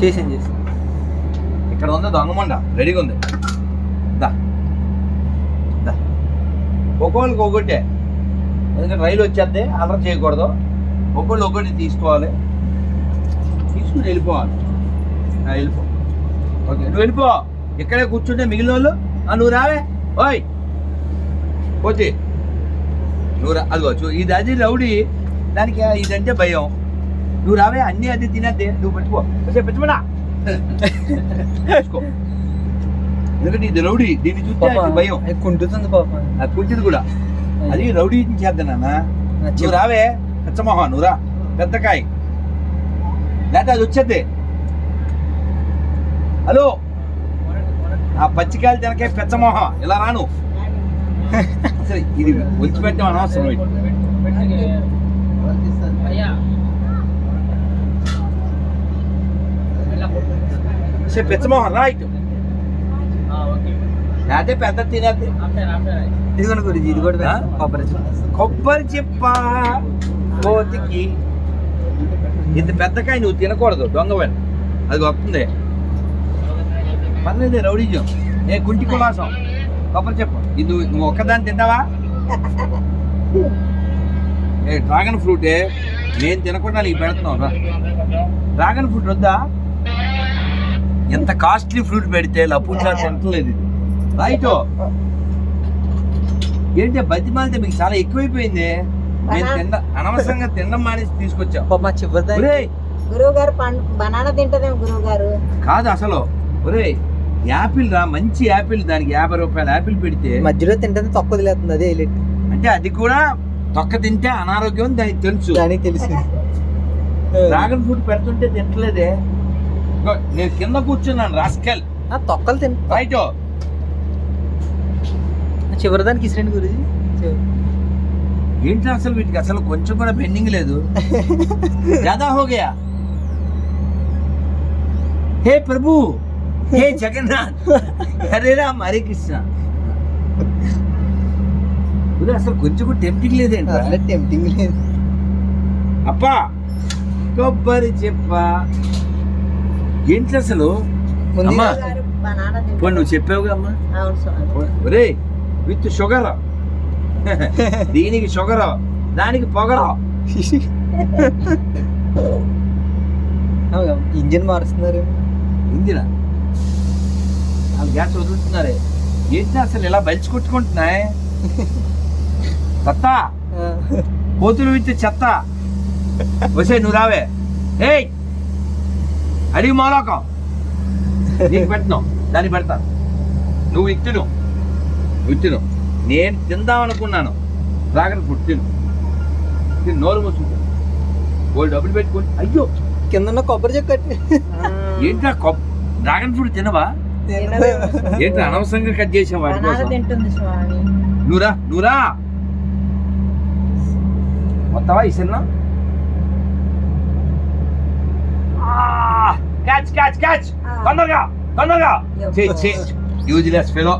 చేసాను చేసాను ఇక్కడ ఉంది దొంగమండ రెడీగా ఉంది. దా. దా. ఒక్కొక్కరికి ఒక్కొట్టే ఎందుకంటే రైలు వచ్చేద్ది అలర్ చేయకూడదు. ఒక్కొక్కళ్ళు ఒక్కొక్కటి తీసుకోవాలి. తీసుకుని వెళ్ళిపోవాలి. వెళ్ళిపో. ఓకే నువ్వు వెళ్ళిపో. ఇక్కడే కూర్చుంటే మిగిలిన వాళ్ళు ఆ, నువ్వు రావే. ఓయ్. పోతే. నువ్వు రా అదిగో ఇది అది రౌడీ. దానికి ఇదంటే భయం. నువ్వు రావే అన్నీ అది తినేద్దే నువ్వు పెట్టుకో. పెట్టుమడా తీసుకో. ఎందుకంటే ఇది రౌడీ దీన్ని చూస్తే భయం. అది కుంటుతుంది పాప. అది కుంటిది కూడా. అది రౌడీ చేద్దాం నాన్న? నువ్వు రావే పెచ్చమోహ నువ్వు రా. పెద్ద కాయ. లేకపోతే అది వచ్చేద్ది. హలో? ఆ పచ్చికాయలు తినకే పెచ్చమోహ ఇలా రాను. అసలు ఇది వచ్చిపెట్టాం అనవసరం సరే పెచ్చమోహన్ రైట్ లేకపోతే పెద్ద తినేది ఇదిగోండి గురించి ఇది కూడా? కొబ్బరి చిప్ప. కొబ్బరి చెప్ప కోతికి. ఇంత పెద్దకాయ నువ్వు తినకూడదు దొంగవాడు అది వస్తుంది. పర్లేదు రౌడీజం. ఏ కుంటి కులాసం. కొబ్బరి చెప్పు. ఇది నువ్వు- ఒక్కదాన్ని తింటావా? ఏ డ్రాగన్ ఫ్రూటే. నేను తినకుండా నీకు పెడుతున్నావు డ్రాగన్ ఫ్రూట్ వద్దా? ఎంత కాస్ట్లీ ఫ్రూట్ పెడితే లపూట్లా తింటలేదు ఇది. రైట్ ఏంటి బతిమాలితే మీకు చాలా ఎక్కువైపోయింది. నేను తిన్న అనవసరంగా తినడం మానేసి మా చివరి గురువు గారు బనానా తింటదేమో గురువు గారు కాదు అసలు. ఒరేయ్ యాపిల్ రా మంచి యాపిల్ దానికి యాభై రూపాయల యాపిల్ పెడితే. మధ్యలో తింటే తొక్క వదిలేస్తుంది అదే అంటే అది కూడా తొక్క తింటే అనారోగ్యం అని దానికి తెలుసు. దానికి తెలిసి. డ్రాగన్ ఫ్రూట్ పెడుతుంటే తింటలేదే. నేను కింద కూర్చున్నాను రాస్కెల్. తొక్కలు తిన. రైట్. చివరిదానికి ఇసిరండి గురుజీ. ఏంటి అసలు వీటికి? అసలు కొంచెం కూడా బెండింగ్ లేదు. రాధా హోగయా హే ప్రభు హే జగన్నాథ్. హరే రామ్ హరే కృష్ణ. అసలు కొంచెం కూడా టెంప్టింగ్ లేదేంటి? టెంప్టింగ్ లేదు. అప్పా కొబ్బరి చెప్ప. ఏంటి అసలు? అమ్మా. నువ్వు చెప్పావుగా అమ్మా. ఒరే విత్ షుగర్. దీనికి షుగర్ దానికి పొగరు. ఇంజిన్ మారుస్తున్నారు. వాళ్ళు గ్యాస్ వదులుతున్నారే. ఏంటి అసలు ఇలా బలిచి కొట్టుకుంటున్నాయి? చెత్త? కోతులు విత్తే చెత్త? వచ్చే నువ్వు రావే. ఏయ్! అడిగి మాలోకం. నీకు పెట్టను దాన్ని పెడతా నువ్వు ఇట్టును ఇట్టును నేను తిందాం అనుకున్నాను డ్రాగన్ ఫ్రూట్ తిను తిను నోరు మూసుకుంటా వాళ్ళు డబ్బులు పెట్టుకొని అయ్యో కింద కొబ్బరి చెక్క కట్టి. ఏంట్రా కొబ్ డ్రాగన్ ఫ్రూట్ తినవా? ఏంట్రా అనవసరంగా కట్ చేసాం వాటి కోసం? నూరా నూరా మొత్తవా ఈ చిన్న? క్యాచ్ క్యాచ్ క్యాచ్ తొందరగా తొందరగా. యూజ్లెస్ ఫెలో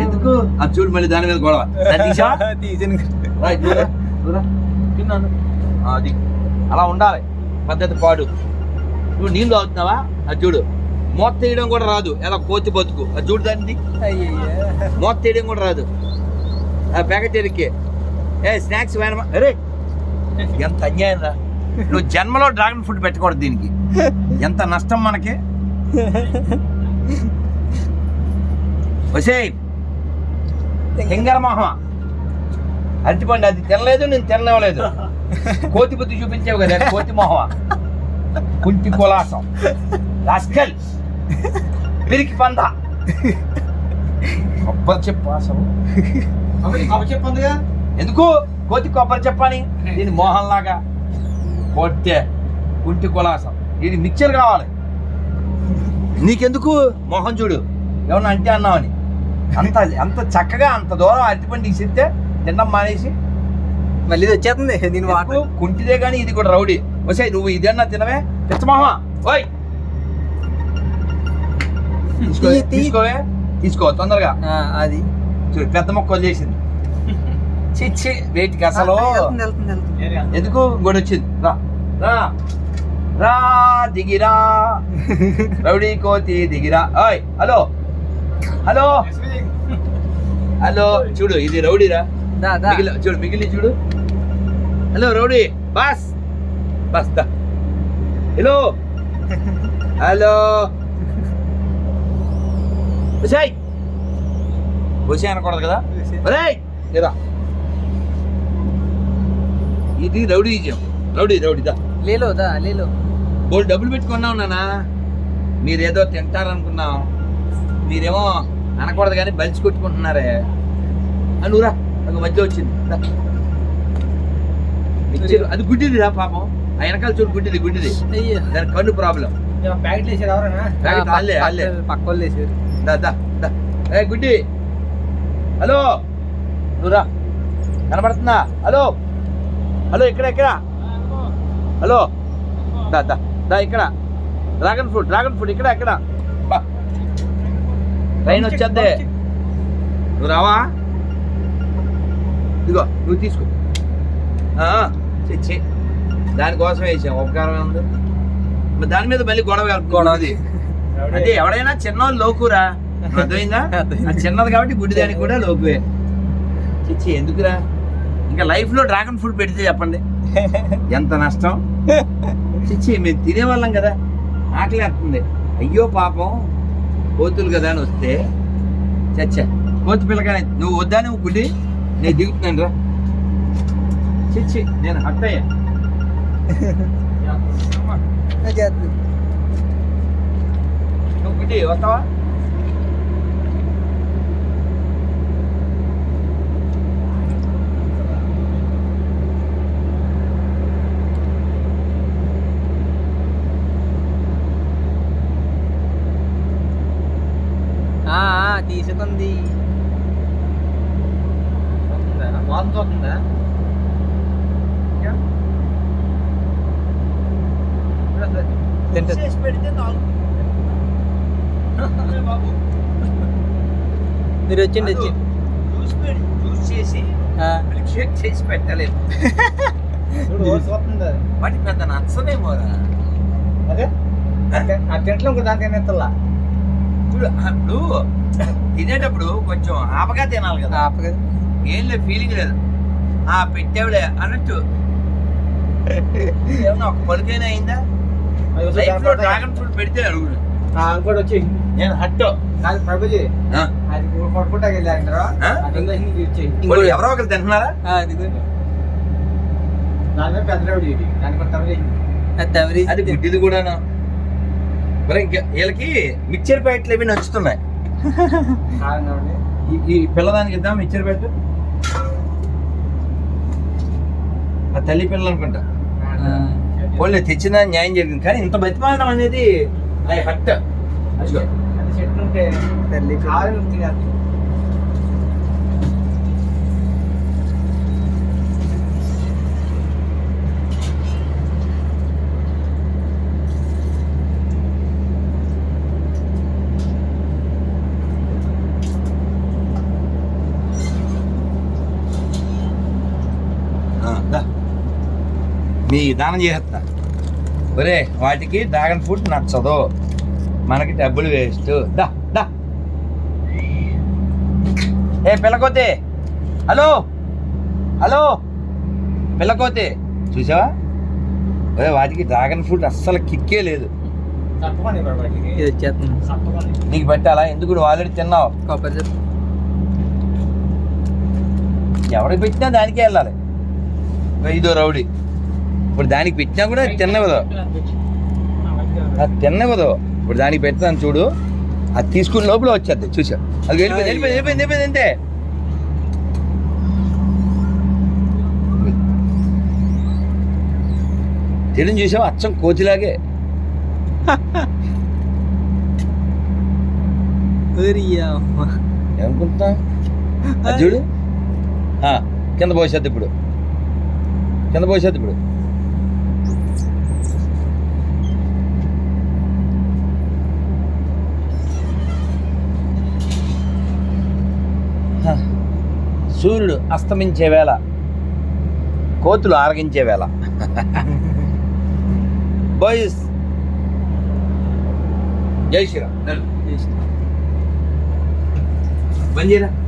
ఎందుకు? అది చూడు మళ్ళీ దాని మీద గొడవ. తీసా? అది. అలా ఉండాలి. పద్ధతి పాడు. నువ్వు నీళ్ళు తాగుతున్నావా అది చూడు. మూత తీయడం కూడా రాదు. ఎలా కోతి బతుకు. అది చూడు దాన్ని. అయ్యయ్యా. మూత తీయడం కూడా రాదు. ఆ ప్యాకెట్ ఎరికే ఏ స్నాక్స్ వేనమా అరే! ఎంత అన్యాయం రా నువ్వు జన్మలో డ్రాగన్ ఫ్రూట్ పెట్టకూడదు దీనికి. ఎంత నష్టం మనకి? వసే హింగర మొహం అరటిపండు అది తినలేదు నేను తినలేవలేదు కోతి బుద్ధి చూపించావు కదా కోతి మొహం కుంటి కులాసం. రాస్కల్. పిరికి పంద. కొబ్బరి చెప్పు అసలు. ఎందుకు? కోతి కొబ్బరి చెప్పని? దీని మోహన్ లాగా కొట్టే కుంటి కులాసం. ఇది మిక్చర్ కావాలి. నీకెందుకు? మోహన్ చూడు. ఏమన్నా అంటే అన్నావని. అంత అంత చక్కగా అంత దూరం అరటిపండు ఇసిస్తే తినడం మానేసి. మళ్ళీ ఇది వచ్చేస్తుంది. దీని వాటర్. ఎందుకు? కుంటిదే కానీ ఇది కూడా రౌడీ. వసే నువ్వు ఇదన్నా తినవే? పిచ్చమోహ ఓయ్. తీసుకోవే. తీసుకో తొందరగా. అది. చూడు పెద్ద మొక్క చేసింది. చిచ్చి వేటికి అసలు. ఎందుకు ఇంకోటి వచ్చింది? రా. రా. రా దిగిరా. రౌడీ కోతి దిగిరా. ఓయ్ హలో. హలో. హలో చూడు ఇది రౌడీరా దా దా. మిగిలి చూడు మిగిలి చూడు. Hello rowdy. బాస్. బాస్ దా. హలో. హలో. బుసాయ్ బుసాయ్ అనకూడదు కదా. ఒరేయ్ లేదా? ఇది రౌడీజం. రౌడీ రౌడీ దా. లేలో దా లేలో. బోల్ డబ్బులు పెట్టుకున్నాం నానా మీరేదో తింటారనుకున్నాం. మీరేమో అనకూడదు కానీ బలిసి కొట్టుకుంటున్నారే. నువ్వురా నాకు మధ్య వచ్చింది. అది గుడ్డిది రా పాపం. ఆ వెనకాల చూడు గుడ్డిది గుడ్డిది. దాని కన్ను ప్రాబ్లం. ప్యాకెట్లు వేసారు ఎవరన్నా? ప్యాకెట్ వాళ్ళే, వాళ్ళే. పక్క వాళ్ళు వేసారు. దా దా దా. ఏ గుడ్డి. హలో. నువ్వురా కనబడుతుందా? హలో. హలో ఇక్కడ ఇక్కడ హలో? దా దా దా ఇక్కడ. డ్రాగన్ ఫ్రూట్ డ్రాగన్ ఫ్రూట్ ఇక్కడ ఇక్కడ. బా. ట్రైన్ వచ్చేద్దే. నువ్వు రావా? ఇదిగో నువ్వు తీసుకో. ఆ, చెచ్చి దానికోసం వేసాం ఉపకారం ఉంది. మరి దాని మీద మళ్ళీ గొడవ. గొడవది అదే ఎవడైనా చిన్నోళ్ళు లోకురా. అర్థమైందా? చిన్నది కాబట్టి గుడ్డి దానికి కూడా లోకువే. చిచ్చి ఎందుకురా? ఇంకా లైఫ్లో డ్రాగన్ ఫ్రూట్ పెడితే చెప్పండి. ఎంత నష్టం? చిచ్చి మేము తినేవాళ్ళం కదా. ఆకలి వేస్తుంది అయ్యో పాపం కోతులు కదా అని వస్తే చచ్చా కోతి పిల్లగానే నువ్వు వద్దా నువ్వు గుడ్డి నేను దిగుతున్నాను రా. చిచ్చి నేను హట్ అయ్యా. నువ్వు గుడ్డి వస్తావా ఆ, ఆ, తీసుకుంది వాతం చూస్తుందా తింటది. చేసి పెడితే నాలుగు బాబు. మీరు వచ్చిండి వచ్చి జ్యూస్ చేసి షేక్ చేసి పెట్టలేదు. వాటి పెద్ద నచ్చదేమోరా అదే? ఆ? టెంట్లో ఇంకో దానికైనా ఎత్తల్లా చూడు అప్పుడు తినేటప్పుడు కొంచెం ఆపగా తినాలి కదా. ఆపగదు ఏం లేదు ఫీలింగ్ లేదు. ఆ పెట్టేవులే అన్నట్టు. ఏమన్నా ఒక పలుకైనా అయిందా? లైఫ్లో డ్రాగన్ ఫ్రూట్ పెడితే అడుగుడు. ఇంకోటి వచ్చి నేను హట్టు. కాదు ప్రభుజీ. ఆ? అది కొట్టుకుంటాకి వెళ్ళారంటారా? ఆ? వాళ్ళు ఎవరో ఒకరు తింటున్నారా? దాని మీద పెద్ద. దానికి. అది గుడ్డిది కూడాను. మరి ఇంకా వీళ్ళకి మిక్చర్ ప్యాకెట్లు ఇవి నచ్చుతున్నాయి. ఈ- ఈ పిల్లదానికి ఇద్దాం మిక్చర్ ప్యాకెట్ ఆ తల్లి పిల్లలు అనుకుంటా. వాళ్ళు తెచ్చిన న్యాయం జరిగింది. కానీ ఇంత బతిమాలడం అనేది అది హట్ అదిగో అది చెట్టు ఉంటే తల్లి మీ దానం చేస్తా. ఒరే వాటికి డ్రాగన్ ఫ్రూట్ నచ్చదు. మనకి డబ్బులు వేస్ట్ దా దా. ఏ పిల్లకోతే. హలో? హలో? పిల్లకోతే. చూసావా? ఒరే వాటికి డ్రాగన్ ఫ్రూట్ అస్సలు కిక్కే లేదు. నీకు పెట్టాలా ఎందుకు ఆల్రెడీ తిన్నావు? ఎవరికి పెట్టినా దానికే వెళ్ళాలి. ఇదో రౌడీ. ఇప్పుడు దానికి పెట్టినా కూడా తిన్నవదు అది తిన్నవదు ఇప్పుడు దానికి పెట్టాను చూడు. అది తీసుకున్న లోపల వచ్చేది చూసా అది వెళ్ళిపోయింది వెళ్ళిపోయింది వెళ్ళిపోయింది వెళ్ళిపోయింది అంతే. తెలియని చూసావు? అచ్చం కోతిలాగే. ఏమనుకుంటున్నా? చూడు. ఆ, కింద పోసేద్ది ఇప్పుడు. కింద పోసేద్ది ఇప్పుడు. సూర్యుడు అస్తమించే వేళ కోతులు ఆరగించే వేళ. బాయ్స్ జై శ్రీరామ్. చేయరా